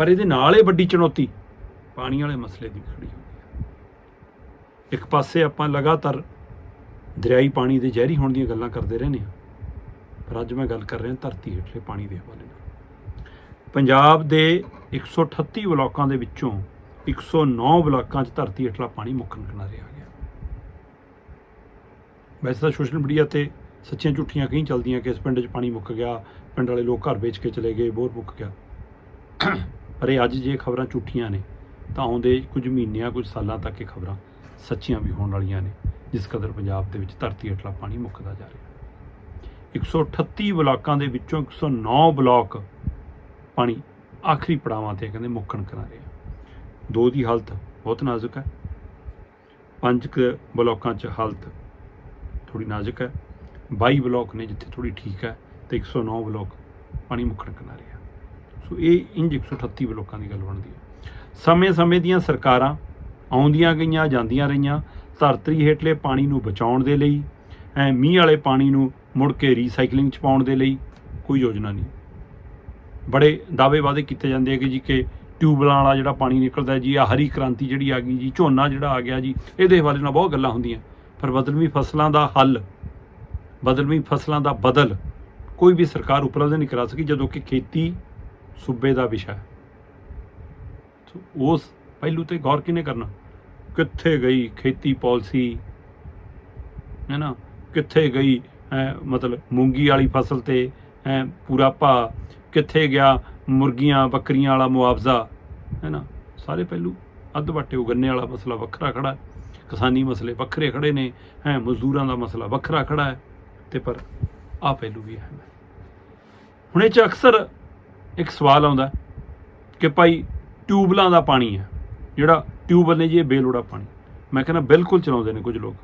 ਪਰ ਇਹਦੇ ਨਾਲ ਇਹ ਵੱਡੀ ਚੁਣੌਤੀ ਪਾਣੀ ਵਾਲੇ ਮਸਲੇ ਦੀ ਖੜੀ ਹੋ। ਗਈ ਇੱਕ ਪਾਸੇ ਆਪਾਂ ਲਗਾਤਾਰ ਦਰਿਆਈ ਪਾਣੀ ਦੇ ਜ਼ਹਿਰੀ ਹੋਣ ਦੀਆਂ ਗੱਲਾਂ ਕਰਦੇ ਰਹਿੰਦੇ ਹਾਂ, ਪਰ ਅੱਜ ਮੈਂ ਗੱਲ ਕਰ ਰਿਹਾ ਧਰਤੀ ਹੇਠਲੇ ਪਾਣੀ ਦੇ ਹਵਾਲੇ ਨਾਲ। ਪੰਜਾਬ ਦੇ 138 ਬਲਾਕਾਂ ਦੇ ਵਿੱਚੋਂ 109 ਬਲਾਕਾਂ 'ਚ ਧਰਤੀ ਹੇਠਲਾ ਪਾਣੀ ਮੁੱਖਣ ਕਿਨਾਰੇ ਆ ਗਿਆ। ਵੈਸੇ ਤਾਂ ਸੋਸ਼ਲ ਮੀਡੀਆ ਤੇ ਸੱਚੀਆਂ ਝੂਠੀਆਂ ਕਈ ਚੱਲਦੀਆਂ ਕਿ ਇਸ ਪਿੰਡ 'ਚ ਪਾਣੀ ਮੁੱਕ ਗਿਆ, ਪਿੰਡ ਵਾਲੇ ਲੋਕ ਘਰ ਵੇਚ ਕੇ ਚਲੇ ਗਏ, ਬੋਰ ਮੁੱਕ ਗਿਆ। ਪਰ ਇਹ ਅੱਜ ਜੇ ਖਬਰਾਂ ਝੂਠੀਆਂ ਨੇ, ਤਾਂ ਆਉਂਦੇ ਕੁਝ ਮਹੀਨਿਆਂ, ਕੁਝ ਸਾਲਾਂ ਤੱਕ ਇਹ ਖਬਰਾਂ ਸੱਚੀਆਂ ਵੀ ਹੋਣ ਵਾਲੀਆਂ ਨੇ, ਜਿਸ ਕਦਰ ਪੰਜਾਬ ਦੇ ਵਿੱਚ ਧਰਤੀ ਹੇਠਲਾ ਪਾਣੀ ਮੁੱਕਦਾ ਜਾ ਰਿਹਾ। 138 ਬਲਾਕਾਂ ਦੇ ਵਿੱਚੋਂ 109 ਬਲਾਕ ਪਾਣੀ ਆਖਰੀ ਪੜਾਵਾਂ ਤੇ ਕਹਿੰਦੇ ਮੁੱਕਣ ਕਿਨਾਰੇ ਆ। ਦੋ ਦੀ ਹਾਲਤ ਬਹੁਤ ਨਾਜ਼ੁਕ ਹੈ। ਪੰਜ ਕੁ ਬਲਾਕਾਂ 'ਚ ਹਾਲਤ ਥੋੜੀ ਨਾਜ਼ੁਕ ਹੈ। 22 ਬਲਾਕ ਨੇ ਜਿੱਥੇ ਥੋੜੀ ਠੀਕ ਹੈ, ਤੇ 109 ਬਲਾਕ ਪਾਣੀ ਮੁੱਕਣ ਕਰਾ ਆ। ਸੋ ਇਹ ਇੰਜ 138 ਬਲਾਕਾਂ ਦੀ ਗੱਲ ਬਣਦੀ ਹੈ। ਸਮੇਂ-ਸਮੇਂ ਦੀਆਂ ਸਰਕਾਰਾਂ ਆਉਂਦੀਆਂ ਗਈਆਂ, ਜਾਂਦੀਆਂ ਰਹੀਆਂ, ਧਰਤੀ ਹੇਠਲੇ ਪਾਣੀ ਨੂੰ ਬਚਾਉਣ ਦੇ ਲਈ, ਐ ਮੀਂਹ ਵਾਲੇ ਪਾਣੀ ਨੂੰ ਮੁੜ ਕੇ ਰੀਸਾਈਕਲਿੰਗ ਚ ਪਾਉਣ ਦੇ ਲਈ ਕੋਈ ਯੋਜਨਾ ਨਹੀਂ। ਬੜੇ ਦਾਅਵੇ ਵਾਅਦੇ ਕੀਤੇ ਜਾਂਦੇ ਆ ਕਿ ਜੀ ਕਿ ਟਿਊਬਲਾਂ ਵਾਲਾ ਜਿਹੜਾ ਪਾਣੀ ਨਿਕਲਦਾ ਜੀ ਆ ਹਰੀ ਕ੍ਰਾਂਤੀ ਜਿਹੜੀ ਆ ਗਈ ਜੀ, ਝੋਨਾ ਜਿਹੜਾ ਆ ਗਿਆ ਜੀ, ਇਹਦੇ ਹਵਾਲੇ ਨਾਲ ਬਹੁਤ ਗੱਲਾਂ ਹੁੰਦੀਆਂ। ਪਰ ਬਦਲਵੀਂ ਫਸਲਾਂ ਦਾ ਹੱਲ, ਬਦਲਵੀਂ ਫਸਲਾਂ ਦਾ ਬਦਲ ਕੋਈ ਵੀ ਸਰਕਾਰ ਉਪਲਬਧ ਨਹੀਂ ਕਰਾ ਸਕੀ, ਜਦੋਂ ਕਿ ਖੇਤੀ ਸੂਬੇ ਦਾ ਵਿਸ਼ਾ ਹੈ। ਉਸ ਪਹਿਲੂ ਤੇ ਗੌਰ ਕਿਨੇ ਕਰਨਾ? ਕਿੱਥੇ ਗਈ ਖੇਤੀ ਪਾਲਿਸੀ? ਹੈ ਨਾ? ਕਿੱਥੇ ਗਈ ਐ ਮਤਲਬ ਮੂੰਗੀ ਵਾਲੀ ਫਸਲ ਤੇ ਐ ਪੂਰਾ ਭਾ ਕਿੱਥੇ ਗਿਆ ਮੁਰਗੀਆਂ, ਬੱਕਰੀਆਂ ਵਾਲਾ ਮੁਆਵਜ਼ਾ? ਹੈ ਨਾ? ਸਾਰੇ ਪਹਿਲੂ ਅੱਧ ਵੱਟੇ ਗੰਨੇ ਵਾਲਾ ਮਸਲਾ ਵੱਖਰਾ ਖੜਾ ਕਿਸਾਨੀ ਮਸਲੇ ਵੱਖਰੇ ਖੜੇ ਨੇ, ਹੈ, ਮਜ਼ਦੂਰਾਂ ਦਾ ਮਸਲਾ ਵੱਖਰਾ ਖੜਾ ਹੈ। ਤੇ ਪਰ ਆ ਪਹਿਲੂ ਵੀ ਹੈ। ਹੁਣ ਇਹ ਚ ਅਕਸਰ ਇੱਕ ਸਵਾਲ ਆਉਂਦਾ ਕਿ ਭਾਈ ਟਿਊਬਲਾਂ ਦਾ ਪਾਣੀ ਹੈ, ਜਿਹੜਾ ਟਿਊਬਲ ਨੇ ਜੀ ਇਹ ਬੇਲੋੜਾ ਪਾਣੀ। ਮੈਂ ਕਹਿੰਦਾ ਬਿਲਕੁਲ ਚਲਾਉਂਦੇ ਨੇ ਕੁਝ ਲੋਕ।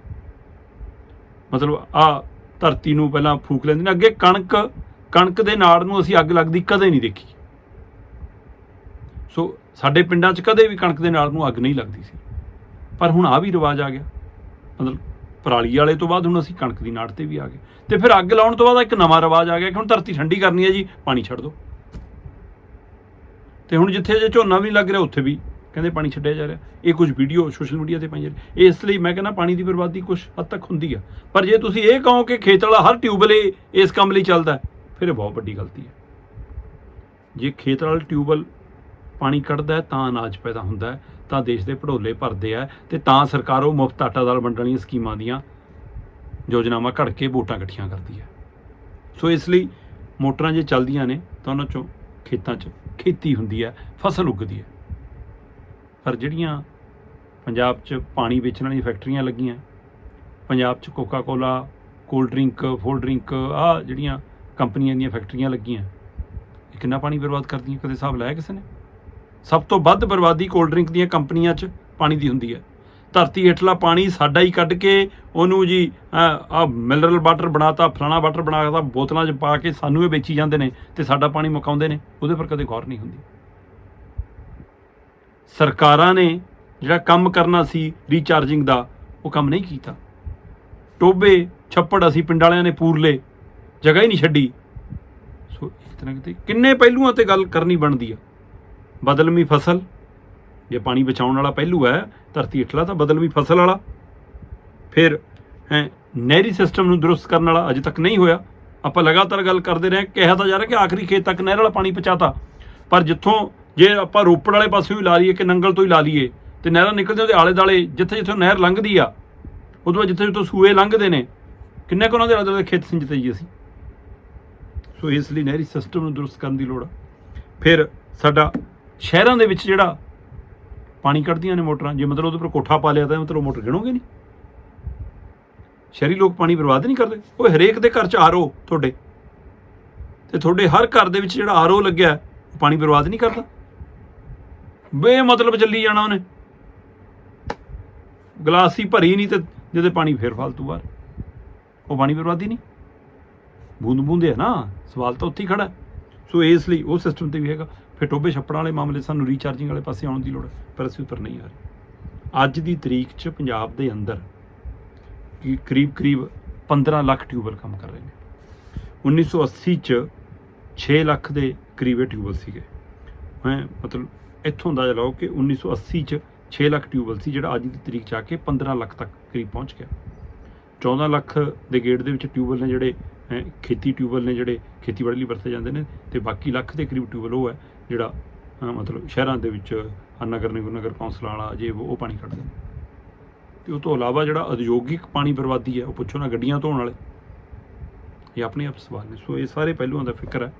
ਮਤਲਬ ਆ ਧਰਤੀ ਨੂੰ ਪਹਿਲਾਂ ਫੂਕ ਲੈਂਦੇ ਨੇ, ਅੱਗੇ ਕਣਕ ਕਣਕ ਦੇ ਨਾੜ ਨੂੰ ਅਸੀਂ ਅੱਗ ਲੱਗਦੀ ਕਦੇ ਨਹੀਂ ਦੇਖੀ। ਸੋ ਸਾਡੇ ਪਿੰਡਾਂ 'ਚ ਕਦੇ ਵੀ ਕਣਕ ਦੇ ਨਾੜ ਨੂੰ ਅੱਗ ਨਹੀਂ ਲੱਗਦੀ ਸੀ। ਪਰ ਹੁਣ ਆ ਵੀ ਰਿਵਾਜ ਆ ਗਿਆ। ਮਤਲਬ ਪਰਾਲੀ ਵਾਲੇ ਤੋਂ ਬਾਅਦ ਹੁਣ ਅਸੀਂ ਕਣਕ ਦੀ ਨਾੜ ਤੇ ਵੀ ਆ ਗਏ। ਤੇ ਫਿਰ ਅੱਗ ਲਾਉਣ ਤੋਂ ਬਾਅਦ ਇੱਕ ਨਵਾਂ ਰਿਵਾਜ ਆ ਗਿਆ ਕਿ ਹੁਣ ਧਰਤੀ ਠੰਡੀ ਕਰਨੀ ਹੈ ਜੀ, ਪਾਣੀ ਛੱਡ ਦਿਓ। ਤੇ ਹੁਣ ਜਿੱਥੇ ਜੇ ਝੋਨਾ ਵੀ ਲੱਗ ਰਿਹਾ, ਉੱਥੇ ਵੀ ਕਹਿੰਦੇ ਪਾਣੀ ਛੱਡਿਆ ਜਾ ਰਿਹਾ। ਇਹ ਕੁਝ ਵੀਡੀਓ ਸੋਸ਼ਲ ਮੀਡੀਆ ਤੇ ਪਾਈਆਂ ਜਾ ਰਹੀ। ਇਸ ਲਈ ਮੈਂ ਕਹਿੰਦਾ ਪਾਣੀ ਦੀ ਬਰਬਾਦੀ ਕੁਝ ਹੱਦ ਤੱਕ ਹੁੰਦੀ ਆ। ਪਰ ਜੇ ਤੁਸੀਂ ਇਹ ਕਹੋ ਕਿ ਖੇਤ ਵਾਲਾ ਹਰ ਟਿਊਬਲ ਇਸ ਕੰਮ ਲਈ ਚੱਲਦਾ ਫਿਰ ਇਹ ਬਹੁਤ ਵੱਡੀ ਗਲਤੀ ਹੈ। ਜੇ ਖੇਤ ਵਾਲਾ ਟਿਊਬਲ ਪਾਣੀ ਕੱਢਦਾ ਤਾਂ ਅਨਾਜ ਪੈਦਾ ਹੁੰਦਾ ਤਾਂ ਦੇਸ਼ ਦੇ ਭੜੋਲੇ ਭਰਦੇ ਆ ਤੇ ਤਾਂ ਸਰਕਾਰ ਉਹ ਮੁਫਤ ਆਟਾ ਦਾਲ ਵੰਡਣ ਵਾਲੀਆਂ ਸਕੀਮਾਂ ਦੀਆਂ ਯੋਜਨਾਵਾਂ ਘੜ ਕੇ ਵੋਟਾਂ ਇਕੱਠੀਆਂ ਕਰਦੀ ਹੈ। ਸੋ ਇਸ ਲਈ ਮੋਟਰਾਂ ਜੇ ਚੱਲਦੀਆਂ ਨੇ, ਤਾਂ ਉਹਨਾਂ ਚੋਂ ਖੇਤਾਂ 'ਚ ਖੇਤੀ ਹੁੰਦੀ ਹੈ, ਫਸਲ ਉੱਗਦੀ ਹੈ। ਪਰ ਜਿਹੜੀਆਂ ਪੰਜਾਬ 'ਚ ਪਾਣੀ ਵੇਚਣ ਵਾਲੀਆਂ ਫੈਕਟਰੀਆਂ ਲੱਗੀਆਂ, ਪੰਜਾਬ 'ਚ ਕੋਕਾ ਕੋਲਾ ਕੋਲਡ ਡਰਿੰਕ ਫੋਲ ਡਰਿੰਕ ਆ ਜਿਹੜੀਆਂ ਕੰਪਨੀਆਂ ਦੀਆਂ ਫੈਕਟਰੀਆਂ ਲੱਗੀਆਂ, ਇਹ ਕਿੰਨਾ ਪਾਣੀ ਬਰਬਾਦ ਕਰਦੀਆਂ? ਕਦੇ ਹਿਸਾਬ ਲਾਇਆ ਕਿਸੇ ਨੇ? ਸਭ ਤੋਂ ਵੱਧ ਬਰਬਾਦੀ ਕੋਲਡ ਡਰਿੰਕ ਦੀਆਂ ਕੰਪਨੀਆਂ 'ਚ ਪਾਣੀ ਦੀ ਹੁੰਦੀ ਹੈ। ਧਰਤੀ ਹੇਠਲਾ ਪਾਣੀ ਸਾਡਾ ਹੀ ਕੱਢ ਕੇ ਉਹਨੂੰ ਜੀ ਆ ਮਿਨਰਲ ਵਾਟਰ ਬਣਾਤਾ, ਫਲਾਣਾ ਵਾਟਰ ਬਣਾਤਾ, ਬੋਤਲਾਂ 'ਚ ਪਾ ਕੇ ਸਾਨੂੰ ਇਹ ਵੇਚੀ ਜਾਂਦੇ ਨੇ ਤੇ ਸਾਡਾ ਪਾਣੀ ਮੁਕਾਉਂਦੇ ਨੇ, ਉਹਦੇ ਪਰ ਕਦੇ ਗੌਰ ਨਹੀਂ ਹੁੰਦੀ। ਸਰਕਾਰਾਂ ਨੇ ਜਿਹੜਾ ਕੰਮ ਕਰਨਾ ਸੀ ਰੀਚਾਰਜਿੰਗ ਦਾ, ਉਹ ਕੰਮ ਨਹੀਂ ਕੀਤਾ। ਟੋਬੇ ਛੱਪੜ ਅਸੀਂ ਪਿੰਡ ਵਾਲਿਆਂ ਨੇ ਪੂਰ ਜਗ੍ਹਾ ਹੀ ਨਹੀਂ ਛੱਡੀ। ਸੋ ਇਸ ਕਿਤੇ ਕਿੰਨੇ ਪਹਿਲੂਆਂ ਤੇ ਗੱਲ ਕਰਨੀ ਬਣਦੀ ਆ। ਬਦਲਮੀ ਫਸਲ ਜੇ ਪਾਣੀ ਬਚਾਉਣ ਵਾਲਾ ਪਹਿਲੂ ਹੈ, ਧਰਤੀ ਹੇਠਲਾ ਤਾਂ ਬਦਲ ਵੀ ਫਸਲ ਵਾਲਾ। ਫਿਰ, ਹੈ, ਨਹਿਰੀ ਸਿਸਟਮ ਨੂੰ ਦਰੁਸਤ ਕਰਨ ਵਾਲਾ ਅਜੇ ਤੱਕ ਨਹੀਂ ਹੋਇਆ। ਆਪਾਂ ਲਗਾਤਾਰ ਗੱਲ ਕਰਦੇ ਰਹੇ ਕਿਹਾ ਤਾਂ ਜਾ ਰਿਹਾ ਕਿ ਆਖਰੀ ਖੇਤ ਤੱਕ ਨਹਿਰ ਵਾਲਾ ਪਾਣੀ ਪਹੁੰਚਾਤਾ। ਪਰ ਜਿੱਥੋਂ ਜੇ ਆਪਾਂ ਰੋਪੜ ਵਾਲੇ ਪਾਸੇ ਹੀ ਲਾ ਲਈਏ ਕਿ ਨੰਗਲ ਤੋਂ ਹੀ ਲਾ ਲਈਏ, ਤੇ ਨਹਿਰਾਂ ਨਿਕਲਦੇ ਉਹਦੇ ਆਲੇ ਦਾਲੇ ਜਿੱਥੇ ਜਿੱਥੇ ਨਹਿਰ ਲੰਘਦੀ ਆ, ਉਦੋਂ ਬਾਅਦ ਜਿੱਥੇ ਜਿੱਥੇ ਸੂਏ ਲੰਘਦੇ ਨੇ, ਕਿੰਨੇ ਕੁ ਉਹਨਾਂ ਦੇ ਆਲੇ ਦੁਆਲੇ ਖੇਤ ਸਿੰਜਤੇ ਜੀ ਅਸੀਂ। ਸੋ ਇਸ ਲਈ ਨਹਿਰੀ ਸਿਸਟਮ ਨੂੰ ਦਰੁਸਤ ਕਰਨ ਦੀ ਲੋੜ ਆ। ਫਿਰ ਸਾਡਾ ਸ਼ਹਿਰਾਂ ਦੇ ਵਿੱਚ ਜਿਹੜਾ ਪਾਣੀ ਕੱਢਦੀਆਂ ਨੇ ਮੋਟਰਾਂ, ਜੇ ਮਤਲਬ ਉਹਦੇ ਉੱਪਰ ਕੋਠਾ ਪਾ ਲਿਆ ਤਾਂ ਮਤਲਬ ਮੋਟਰ ਗਿਣੋਗੇ ਨਹੀਂ? ਸ਼ਹਿਰੀ ਲੋਕ ਪਾਣੀ ਬਰਬਾਦ ਨਹੀਂ ਕਰਦੇ? ਉਹ ਹਰੇਕ ਦੇ ਘਰ 'ਚ ਆਰਓ ਤੁਹਾਡੇ। ਤੇ ਤੁਹਾਡੇ ਹਰ ਘਰ ਦੇ ਵਿੱਚ ਜਿਹੜਾ ਆਰਓ ਲੱਗਿਆ, ਉਹ ਪਾਣੀ ਬਰਬਾਦ ਨਹੀਂ ਕਰਦਾ? ਬੇ ਮਤਲਬ ਚੱਲੀ ਜਾਣਾ ਉਹਨੇ। ਗਲਾਸ ਹੀ ਭਰੀ ਨਹੀਂ ਤੇ ਜਿਹਦੇ ਪਾਣੀ ਫੇਰ ਫਾਲਤੂ ਬਾਹਰ ਉਹ ਪਾਣੀ ਬਰਬਾਦੀ ਨਹੀਂ। ਬੂੰਦ ਬੂੰਦੇ ਹੈ ਨਾ। ਸਵਾਲ ਤਾਂ ਉੱਥੇ ਹੀ ਖੜਾ। ਸੋ ਇਸ ਲਈ ਉਹ ਸਿਸਟਮ ਤੇ ਵੀ ਹੈਗਾ। ਫਿਰ ਟੋਬੇ ਛੱਪੜਾਂ ਵਾਲੇ ਮਾਮਲੇ ਸਾਨੂੰ ਰੀਚਾਰਜਿੰਗ ਵਾਲੇ ਪਾਸੇ ਆਉਣ ਦੀ ਲੋੜ ਹੈ, ਪਰ ਅਸੀਂ ਉੱਪਰ ਨਹੀਂ ਆ ਰਹੇ। ਅੱਜ ਦੀ ਤਰੀਕ 'ਚ ਪੰਜਾਬ ਦੇ ਅੰਦਰ ਕਰੀਬ ਕਰੀਬ 15 ਲੱਖ ਟਿਊਬਲ ਕੰਮ ਕਰ ਰਹੇ ਨੇ। 1980 'ਚ 6 ਲੱਖ ਦੇ ਕਰੀਬ ਇਹ ਟਿਊਬਲ ਸੀਗੇ। ਹੈ, ਮਤਲਬ ਇੱਥੋਂ ਅੰਦਾਜ਼ਾ ਲਾਓ ਕਿ 1980 ਚ 6 ਲੱਖ ਟਿਊਬਲ ਸੀ, ਜਿਹੜਾ ਅੱਜ ਦੀ ਤਰੀਕ ਚ ਆ ਕੇ 15 ਲੱਖ ਤੱਕ ਕਰੀਬ ਪਹੁੰਚ ਗਿਆ। 14 ਲੱਖ ਦੇ ਗੇੜ ਦੇ ਵਿੱਚ ਟਿਊਬਲ ਨੇ ਜਿਹੜੇ ਖੇਤੀ ਟਿਊਬਲ ਨੇ ਜਿਹੜੇ ਖੇਤੀਬਾੜੀ ਲਈ ਵਰਤੇ ਜਾਂਦੇ ਨੇ ਤੇ ਬਾਕੀ ਲੱਖ ਦੇ ਕਰੀਬ ਟਿਊਬਲ ਉਹ ਹੈ ਜਿਹੜਾ ਮਤਲਬ ਸ਼ਹਿਰਾਂ ਦੇ ਵਿੱਚ ਨਗਰ ਨਿਗਮ, ਨਗਰ ਕੌਂਸਲਾਂ ਵਾਲਾ ਜੇ ਉਹ ਉਹ ਪਾਣੀ ਕੱਢਦੇ ਨੇ ਤੇ ਉਹ ਤੋਂ ਇਲਾਵਾ ਜਿਹੜਾ ਉਦਯੋਗਿਕ ਪਾਣੀ ਬਰਬਾਦੀ ਹੈ, ਉਹ ਪੁੱਛੋ ਨਾ ਗੱਡੀਆਂ ਧੋਣ ਵਾਲੇ। ਇਹ ਆਪਣੇ ਆਪ ਸਵਾਲ ਨੇ। ਸੋ ਇਹ ਸਾਰੇ ਪਹਿਲੂਆਂ ਦਾ ਫਿਕਰ ਹੈ।